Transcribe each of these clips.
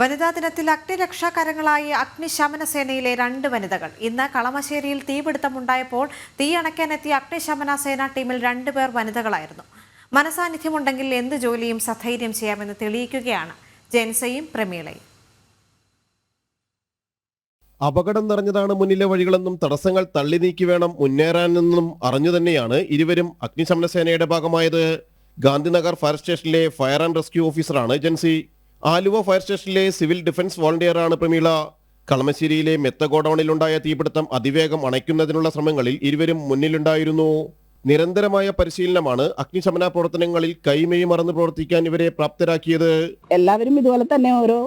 വനിതാ ദിനത്തിൽ അഗ്നിരക്ഷാകരങ്ങളായി അഗ്നിശമന സേനയിലെ രണ്ട് വനിതകൾ. ഇന്ന് കളമശ്ശേരിയിൽ തീപിടുത്തമുണ്ടായപ്പോൾ തീ അണയ്ക്കാനെത്തിയ അഗ്നിശമന സേന ടീമിൽ രണ്ടുപേർ വനിതകളായിരുന്നു. മനസാന്നിധ്യമുണ്ടെങ്കിൽ എന്ത് ജോലിയും സധൈര്യം ചെയ്യാമെന്ന് തെളിയിക്കുകയാണ് ജെൻസയും പ്രമീളയും. അപകടം നിറഞ്ഞതാണ് മുന്നിലെ വഴികളെന്നും തടസ്സങ്ങൾ തള്ളി നീക്കി വേണം മുന്നേറാനെന്നും അറിഞ്ഞു തന്നെയാണ് ഇരുവരും അഗ്നിശമന സേനയുടെ ഭാഗമായത്. ഗാന്ധിനഗർ ഫയർ സ്റ്റേഷനിലെ ഫയർ ആൻഡ് റെസ്ക്യൂ ഓഫീസറാണ് ജൻസി ആലുവ ഫയർ സ്റ്റേഷനിലെ സിവിൽ ഡിഫൻസ് വോളണ്ടിയറാണ് പ്രമീള. കളമശ്ശേരിയിലെ മെത്ത ഗോഡൌണിലുണ്ടായ തീപിടുത്തം അതിവേഗം അണയ്ക്കുന്നതിനുള്ള ശ്രമങ്ങളിൽ ഇരുവരും മുന്നിലുണ്ടായിരുന്നു. നിരന്തരമായ പരിശീലനമാണ് അഗ്നിശമന പ്രവർത്തനങ്ങളിൽ കൈമയും മറന്ന് പ്രവർത്തിക്കാൻ ഇവരെ പ്രാപ്തരാക്കിയത്. എല്ലാവരും ഇതുപോലെ തന്നെ ഓരോ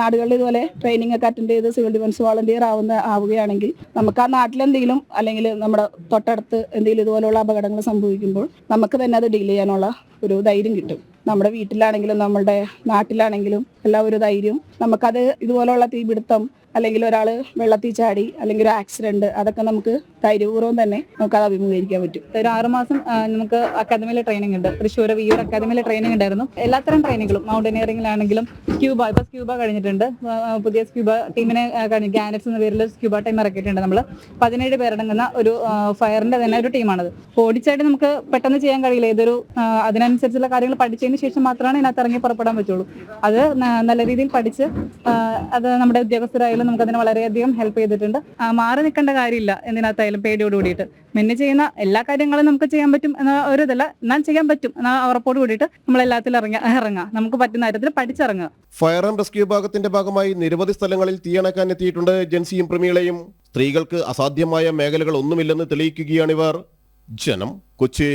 നാടുകളിൽ ഇതുപോലെ ട്രെയിനിങ് ഒക്കെ അറ്റൻഡ് ചെയ്ത് സിവിൽ ഡിഫൻസ് വോളണ്ടിയർ ആവുന്ന ആവുകയാണെങ്കിൽ നമുക്ക് ആ നാട്ടിലെന്തെങ്കിലും അല്ലെങ്കിൽ നമ്മുടെ തൊട്ടടുത്ത് എന്തെങ്കിലും ഇതുപോലുള്ള അപകടങ്ങൾ സംഭവിക്കുമ്പോൾ നമുക്ക് തന്നെ അത് ഡീൽ ചെയ്യാനുള്ള ഒരു ധൈര്യം കിട്ടും. നമ്മുടെ വീട്ടിലാണെങ്കിലും നമ്മുടെ നാട്ടിലാണെങ്കിലും എല്ലാ ഒരു ധൈര്യം. നമുക്കത് ഇതുപോലുള്ള തീപിടുത്തം അല്ലെങ്കിൽ ഒരാൾ വെള്ളത്തിൽ ചാടി അല്ലെങ്കിൽ ഒരു ആക്സിഡന്റ് അതൊക്കെ നമുക്ക് ധൈര്യപൂർവം തന്നെ നമുക്ക് അത് അഭിമുഖീകരിക്കാൻ പറ്റും. ഒരു ആറുമാസം നമുക്ക് അക്കാദമിയിലെ ട്രെയിനിങ് ഉണ്ട്. തൃശ്ശൂർ വിയൂർ അക്കാദമിയിലെ ട്രെയിനിങ് ഉണ്ടായിരുന്നു. എല്ലാത്തരം ട്രെയിനിങ്ങുകളും മൗണ്ടനിയറിംഗിലാണെങ്കിലും സ്ക്യൂബ ഇപ്പൊ ക്യൂബ കഴിഞ്ഞിട്ടുണ്ട്. പുതിയ സ്ക്യൂബ ടീമിനെ ഗാനറ്റ്സ് എന്ന പേരിൽ സ്ക്യൂബ ടൈം ഇറക്കിയിട്ടുണ്ട് നമ്മൾ പതിനേഴ് പേരടങ്ങുന്ന ഒരു ഫയറിന്റെ തന്നെ ഒരു ടീമാണത്. ഓടിച്ചായിട്ട് നമുക്ക് പെട്ടെന്ന് ചെയ്യാൻ കഴിയില്ല. ഇതൊരു അതിനനുസരിച്ചുള്ള കാര്യങ്ങൾ പഠിച്ചതിന് ശേഷം മാത്രമാണ് ഇതിനകത്ത് ഇറങ്ങി പുറപ്പെടാൻ പറ്റുള്ളൂ. അത് നല്ല രീതിയിൽ പഠിച്ച് അത് നമ്മുടെ ഉദ്യോഗസ്ഥരായാലും നമുക്ക് അതിനെ വളരെയധികം ഹെൽപ്പ് ചെയ്തിട്ടുണ്ട്. മാറി നിൽക്കേണ്ട കാര്യമില്ല എന്തിനകത്തായാലും പേടിയോട് കൂടിയിട്ട്. മിന്നെ ചെയ്യുന്ന എല്ലാ കാര്യങ്ങളും നമുക്ക് ചെയ്യാൻ പറ്റും എന്ന ഒരു ഇതല്ല. എന്നാൽ ചെയ്യാൻ പറ്റും എന്ന ഉറപ്പോട് കൂടിയിട്ട് നമ്മൾ എല്ലാത്തിലും ഇറങ്ങി ഇറങ്ങാം നമുക്ക് പറ്റുന്ന കാര്യത്തിൽ പഠിച്ചിറങ്ങുക. ഫയർ ആൻഡ് റെസ്ക്യൂ വിഭാഗത്തിന്റെ ഭാഗമായി നിരവധി സ്ഥലങ്ങളിൽ തീയണക്കാൻ എത്തിയിട്ടുണ്ട് ജൻസിയും പ്രമീളയും സ്ത്രീകൾക്ക് അസാധ്യമായ മേഖലകൾ ഒന്നുമില്ലെന്ന് തെളിയിക്കുകയാണിവർ ജനം കൊച്ചി.